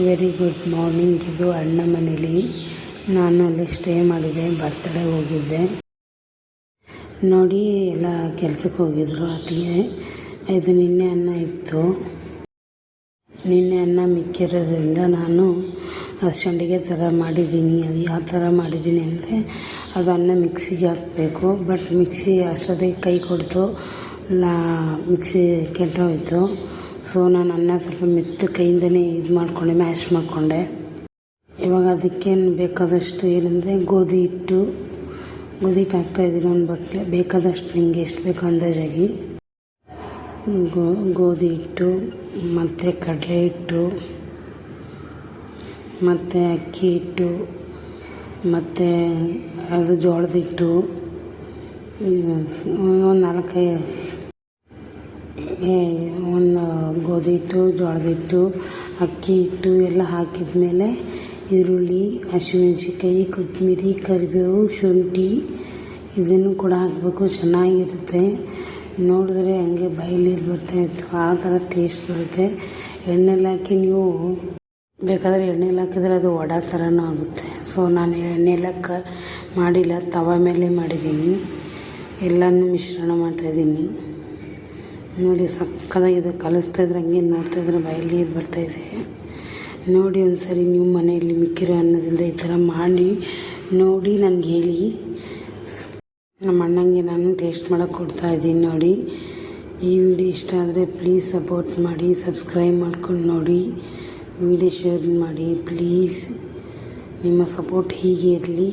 Very good morning ಇದು ಅಣ್ಣ ಮನೇಲಿ. ನಾನು ಅಲ್ಲಿ ಸ್ಟೇ ಮಾಡಿದೆ ಬರ್ತ್ಡೇ ಹೋಗಿದ್ದೆ. ನೋಡಿ, ಎಲ್ಲ ಕೆಲ್ಸಕ್ಕೆ ಹೋಗಿದ್ರು ಅತಿಗೆ ಇದು ನಿನ್ನೆ ಅನ್ನ ಇತ್ತು. ನಿನ್ನೆ ಅನ್ನ ಮಿಕ್ಕಿರೋದ್ರಿಂದ ನಾನು ಅಷ್ಟಂಡಿಗೆ ಥರ ಮಾಡಿದ್ದೀನಿ. ಅದು ಯಾವ ಥರ ಮಾಡಿದ್ದೀನಿ ಅಂದರೆ, ಅದು ಅನ್ನ ಮಿಕ್ಸಿಗೆ ಹಾಕಬೇಕು. ಬಟ್ ಮಿಕ್ಸಿ ಅಷ್ಟೊತ್ತಿಗೆ ಕೈ ಕೊಡ್ತು. ಲಾ ಮಿಕ್ಸಿ ಕೆಟ್ಟೋಯ್ತು. ಸೊ ನಾನು ಅನ್ನ ಸ್ವಲ್ಪ ಮೆತ್ತ ಕೈಯಿಂದನೇ ಇದು ಮಾಡಿಕೊಂಡೆ ಮ್ಯಾಶ್ ಮಾಡಿಕೊಂಡೆ. ಇವಾಗ ಅದಕ್ಕೇನು ಬೇಕಾದಷ್ಟು ಏನಂದರೆ ಗೋಧಿ ಹಿಟ್ಟು. ಗೋಧಿ ಹಿಟ್ಟು ಹಾಕ್ತಾಯಿದ್ದೀನಿ ಒಂದು ಬಟ್ಲೆ. ಬೇಕಾದಷ್ಟು ನಿಮಗೆ ಎಷ್ಟು ಬೇಕು ಅಂದಾಜಾಗಿ. ಗೋ, ಗೋಧಿ ಹಿಟ್ಟು, ಮತ್ತು ಕಡಲೆ ಹಿಟ್ಟು, ಮತ್ತು ಅಕ್ಕಿ ಹಿಟ್ಟು, ಮತ್ತು ಅದು ಜೋಳದ ಹಿಟ್ಟು. ಒಂದು ನಾಲ್ಕೈ ಒಂದು ಗೋಧಿ ಹಿಟ್ಟು ಜೋಳದ ಹಿಟ್ಟು ಅಕ್ಕಿ ಹಿಟ್ಟು ಎಲ್ಲ ಹಾಕಿದ ಮೇಲೆ ಈರುಳ್ಳಿ, ಹಸಿಮೆಣ್ಸಿನ್ಕಾಯಿ, ಕೊತ್ತಂಬರಿ, ಕರಿಬೇವು, ಶುಂಠಿ ಇದನ್ನು ಕೂಡ ಹಾಕಬೇಕು. ಚೆನ್ನಾಗಿರುತ್ತೆ. ನೋಡಿದ್ರೆ ಹಂಗೆ ಬಾಯಲ್ಲಿ ನೀರು ಬರ್ತಾಯಿತ್ತು ಆ ಥರ ಟೇಸ್ಟ್ ಬರುತ್ತೆ. ಎಣ್ಣೆಲಿ ಹಾಕಿ ನೀವು ಬೇಕಾದರೆ ಎಣ್ಣೆಲಿ ಹಾಕಿದ್ರೆ ಅದು ವಡೆ ಥರನೂ ಆಗುತ್ತೆ. ಸೊ, ನಾನು ಎಣ್ಣೆಲಿ ಹಾಕ ಮಾಡಿಲ್ಲ. ತವ ಮೇಲೆ ಮಾಡಿದ್ದೀನಿ. ಎಲ್ಲನೂ ಮಿಶ್ರಣ ಮಾಡ್ತಾಯಿದ್ದೀನಿ ನೋಡಿ ಸಕ್ಕತ್ತಾಗಿದೆ ಕಲಿಸ್ತಾಯಿದ್ರೆ ಹಂಗೆ ನೋಡ್ತಾಯಿದ್ರೆ ಬಾಯಲ್ಲಿ ನೀರು ಬರ್ತಾಯಿದೆ ನೋಡಿ ಒಂದು ಸರಿ ನೀವು ಮನೆಯಲ್ಲಿ ಮಿಕ್ಕಿರೋ ಅನ್ನದಿಂದ ಈ ಥರ ಮಾಡಿ, ನೋಡಿ ನನಗೆ ಹೇಳಿ. ನಮ್ಮ ಅಣ್ಣಂಗೆ ನಾನು ಟೇಸ್ಟ್ ಮಾಡಕ್ಕೆ ಕೊಡ್ತಾ ಇದ್ದೀನಿ ನೋಡಿ. ಈ ವಿಡಿಯೋ ಇಷ್ಟ ಆದರೆ ಪ್ಲೀಸ್ ಸಪೋರ್ಟ್ ಮಾಡಿ ಸಬ್ಸ್ಕ್ರೈಬ್ ಮಾಡ್ಕೊಂಡು ನೋಡಿ. ವಿಡಿಯೋ ಶೇರ್ ಮಾಡಿ ಪ್ಲೀಸ್ ನಿಮ್ಮ ಸಪೋರ್ಟ್ ಹೀಗೆ ಇರಲಿ.